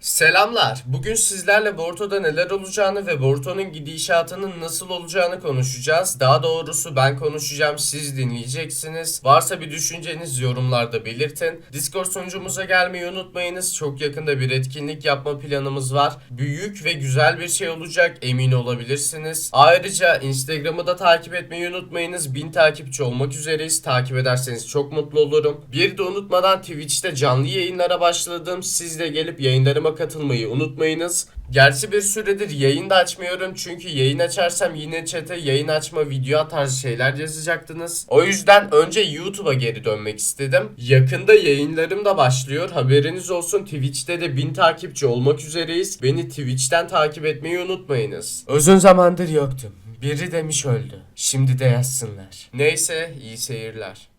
Selamlar. Bugün sizlerle Borto'da neler olacağını ve Borto'nun gidişatının nasıl olacağını konuşacağız. Daha doğrusu ben konuşacağım, siz dinleyeceksiniz. Varsa bir düşünceniz yorumlarda belirtin. Discord sunucumuza gelmeyi unutmayınız. Çok yakında bir etkinlik yapma planımız var. Büyük ve güzel bir şey olacak, emin olabilirsiniz. Ayrıca Instagram'ı da takip etmeyi unutmayınız. 1000 takipçi olmak üzereyiz. Takip ederseniz çok mutlu olurum. Bir de unutmadan Twitch'te canlı yayınlara başladım. Siz de gelip yayınlarıma katılmayı unutmayınız. Gerçi bir süredir yayın da açmıyorum çünkü yayın açarsam yine chat'e yayın açma video tarzı şeyler yazacaktınız. O yüzden önce YouTube'a geri dönmek istedim. Yakında yayınlarım da başlıyor. Haberiniz olsun Twitch'te de 1000 takipçi olmak üzereyiz. Beni Twitch'ten takip etmeyi unutmayınız. Uzun zamandır yoktum. Biri demiş öldü. Şimdi de yazsınlar. Neyse iyi seyirler.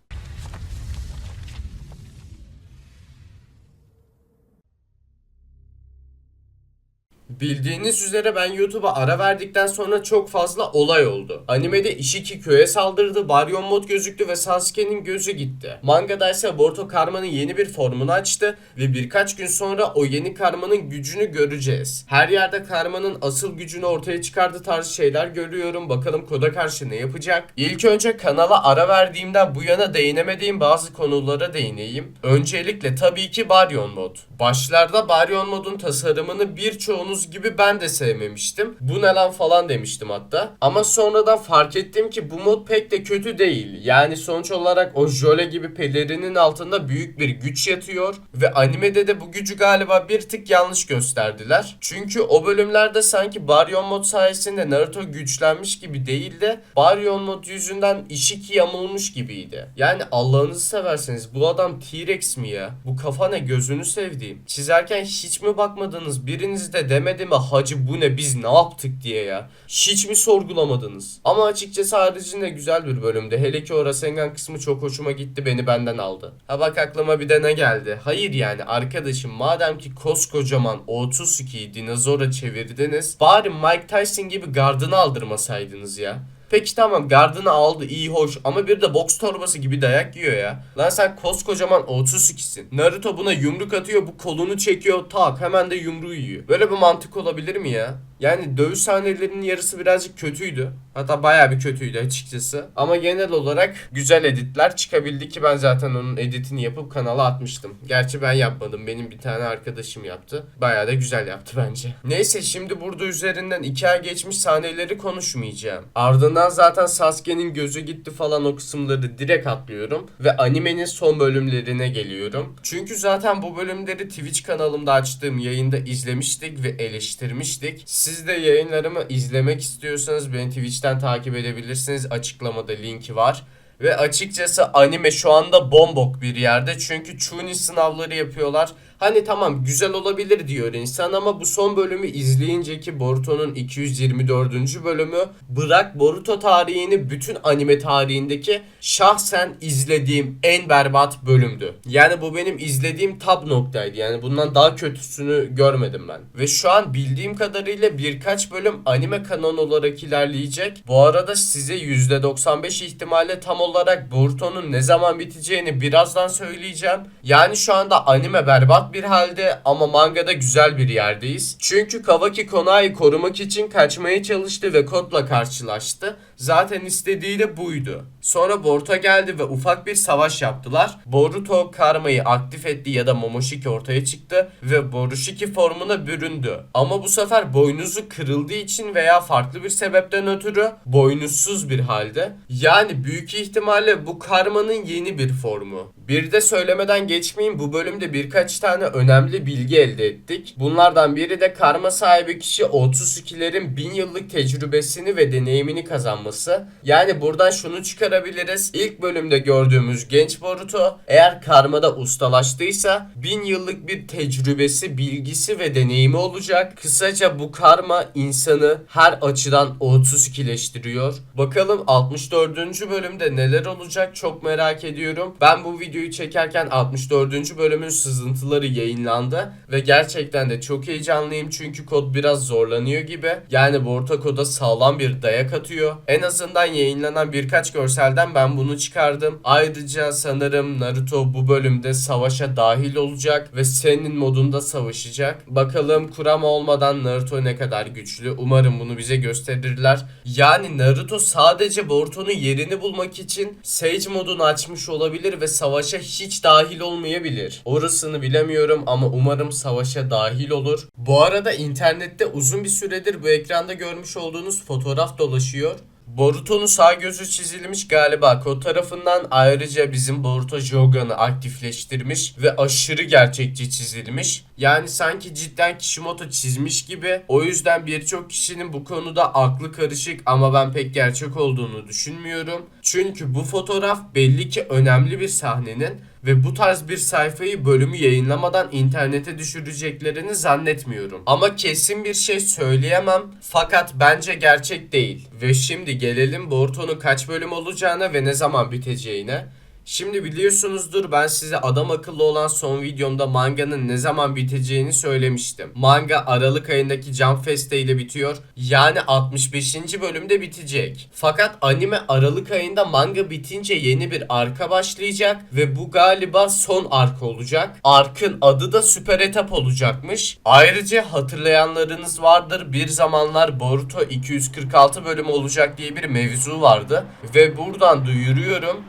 Bildiğiniz üzere ben YouTube'a ara verdikten sonra çok fazla olay oldu. Animede Ishiki köye saldırdı, Baryon mod gözüktü ve Sasuke'nin gözü gitti. Mangada ise Boruto Karma'nın yeni bir formunu açtı ve birkaç gün sonra o yeni Karma'nın gücünü göreceğiz. Her yerde Karma'nın asıl gücünü ortaya çıkardı tarzı şeyler görüyorum. Bakalım Koda karşı ne yapacak? İlk önce kanala ara verdiğimden bu yana değinemediğim bazı konulara değineyim. Öncelikle tabii ki Baryon mod. Başlarda Baryon modun tasarımını birçoğunuz gibi ben de sevmemiştim. Bu ne lan falan demiştim hatta. Ama sonradan fark ettim ki bu mod pek de kötü değil. Yani sonuç olarak o jöle gibi pelerinin altında büyük bir güç yatıyor. Ve animede de bu gücü galiba bir tık yanlış gösterdiler. Çünkü o bölümlerde sanki Baryon mod sayesinde Naruto güçlenmiş gibi değil de Baryon mod yüzünden Ishiki yamulmuş gibiydi. Yani Allah'ınızı severseniz bu adam T-Rex mi ya? Bu kafa ne gözünü sevdiğim. Çizerken hiç mi bakmadınız? Biriniz de demedi mi hacı bu ne biz ne yaptık diye ya? Hiç mi sorgulamadınız? Ama açıkçası haricinde güzel bir bölümdü. Hele ki o Rasengan kısmı çok hoşuma gitti beni benden aldı. Ha bak aklıma bir de ne geldi? Hayır yani arkadaşım madem ki koskocaman O32'yi dinozora çevirdiniz bari Mike Tyson gibi gardını aldırmasaydınız ya. Peki tamam gardını aldı iyi hoş ama bir de boks torbası gibi dayak yiyor ya. Lan sen koskocaman 32'sin. Naruto buna yumruk atıyor bu kolunu çekiyor tak hemen de yumruğu yiyor. Böyle bir mantık olabilir mi ya? Yani dövüş sahnelerinin yarısı birazcık kötüydü. Hatta bayağı bir kötüydü açıkçası. Ama genel olarak güzel editler çıkabildi ki ben zaten onun editini yapıp kanala atmıştım. Gerçi ben yapmadım. Benim bir tane arkadaşım yaptı. Bayağı da güzel yaptı bence. Neyse şimdi burada üzerinden iki ay geçmiş sahneleri konuşmayacağım. Ardından zaten Sasuke'nin gözü gitti falan o kısımları direkt atlıyorum. Ve animenin son bölümlerine geliyorum. Çünkü zaten bu bölümleri Twitch kanalımda açtığım yayında izlemiştik ve eleştirmiştik. Siz de yayınlarımı izlemek istiyorsanız beni Twitch'ten takip edebilirsiniz. Açıklamada linki var. Ve açıkçası anime şu anda bombok bir yerde. Çünkü Chunin sınavları yapıyorlar. Hani tamam güzel olabilir diyor insan ama bu son bölümü izleyince ki Boruto'nun 224. bölümü bırak Boruto tarihini bütün anime tarihindeki şahsen izlediğim en berbat bölümdü. Yani bu benim izlediğim top noktaydı. Yani bundan daha kötüsünü görmedim ben. Ve şu an bildiğim kadarıyla birkaç bölüm anime kanon olarak ilerleyecek. Bu arada size %95 ihtimalle tam olarak Boruto'nun ne zaman biteceğini birazdan söyleyeceğim. Yani şu anda anime berbat bir halde ama mangada güzel bir yerdeyiz. Çünkü Kawaki Konai'yi korumak için kaçmaya çalıştı ve Kot'la karşılaştı. Zaten istediği de buydu. Sonra Boruto geldi ve ufak bir savaş yaptılar. Boruto Karma'yı aktif etti ya da Momoshiki ortaya çıktı ve Borushiki formuna büründü. Ama bu sefer boynuzu kırıldığı için veya farklı bir sebepten ötürü boynuzsuz bir halde. Yani büyük ihtimalle bu Karma'nın yeni bir formu. Bir de söylemeden geçmeyeyim bu bölümde birkaç tane önemli bilgi elde ettik. Bunlardan biri de karma sahibi kişi 32'lerin 1000 yıllık tecrübesini ve deneyimini kazanması. Yani buradan şunu çıkarabiliriz. İlk bölümde gördüğümüz genç Boruto eğer karmada ustalaştıysa 1000 yıllık bir tecrübesi, bilgisi ve deneyimi olacak. Kısaca bu karma insanı her açıdan 32'leştiriyor. Bakalım 64. bölümde neler olacak çok merak ediyorum. Ben bu videoyu çekerken 64. bölümün sızıntıları yayınlandı ve gerçekten de çok heyecanlıyım çünkü kod biraz zorlanıyor gibi. Yani Borta koda sağlam bir dayak atıyor. En azından yayınlanan birkaç görselden ben bunu çıkardım. Ayrıca sanırım Naruto bu bölümde savaşa dahil olacak ve senin modunda savaşacak. Bakalım Kurama olmadan Naruto ne kadar güçlü. Umarım bunu bize gösterirler. Yani Naruto sadece Boruto'nun yerini bulmak için Sage modunu açmış olabilir ve savaşa hiç dahil olmayabilir. Orasını bilemiyorum ama umarım savaşa dahil olur. Bu arada internette uzun bir süredir bu ekranda görmüş olduğunuz fotoğraf dolaşıyor. Boruto'nun sağ gözü çizilmiş galiba kod tarafından ayrıca bizim Boruto Jogan'ı aktifleştirmiş ve aşırı gerçekçi çizilmiş. Yani sanki cidden Kishimoto çizmiş gibi. O yüzden birçok kişinin bu konuda aklı karışık ama ben pek gerçek olduğunu düşünmüyorum. Çünkü bu fotoğraf belli ki önemli bir sahnenin ve bu tarz bir sayfayı bölümü yayınlamadan internete düşüreceklerini zannetmiyorum. Ama kesin bir şey söyleyemem fakat bence gerçek değil. Ve şimdi gelelim Boruto'nun kaç bölüm olacağına ve ne zaman biteceğine. Şimdi biliyorsunuzdur ben size adam akıllı olan son videomda manganın ne zaman biteceğini söylemiştim. Manga Aralık ayındaki Jump Fest ile bitiyor. Yani 65. bölümde bitecek. Fakat anime Aralık ayında manga bitince yeni bir arka başlayacak ve bu galiba son ark olacak. Arkın adı da Süper Etap olacakmış. Ayrıca hatırlayanlarınız vardır bir zamanlar Boruto 246 bölüm olacak diye bir mevzu vardı ve buradan duyuruyorum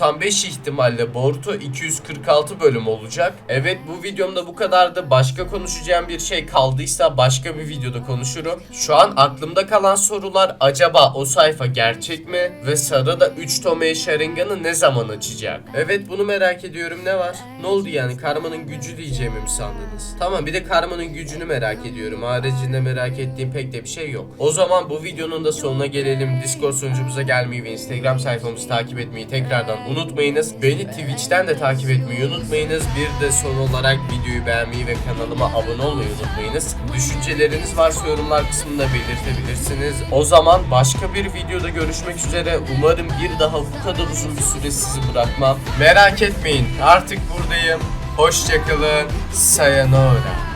%95 ihtimalle Boruto 246 bölüm olacak. Evet bu videomda bu kadardı. Başka konuşacağım bir şey kaldıysa başka bir videoda konuşurum. Şu an aklımda kalan sorular acaba o sayfa gerçek mi? Ve Sara da 3 Tomei Sharingan'ı ne zaman açacak? Evet bunu merak ediyorum ne var? Ne oldu yani Karma'nın gücü diyeceğimi mi sandınız? Tamam bir de Karma'nın gücünü merak ediyorum. Haricinde merak ettiğim pek de bir şey yok. O zaman bu videonun da sonuna gelelim. Discord sunucumuza gelmeyi ve Instagram sayfamızı takip etmeyi tekrardan unutmayınız. Beni Twitch'ten de takip etmeyi unutmayınız. Bir de son olarak videoyu beğenmeyi ve kanalıma abone olmayı unutmayınız. Düşünceleriniz varsa yorumlar kısmında belirtebilirsiniz. O zaman başka bir videoda görüşmek üzere. Umarım bir daha bu kadar uzun bir süre sizi bırakmam. Merak etmeyin artık buradayım. Hoşçakalın. Sayonara.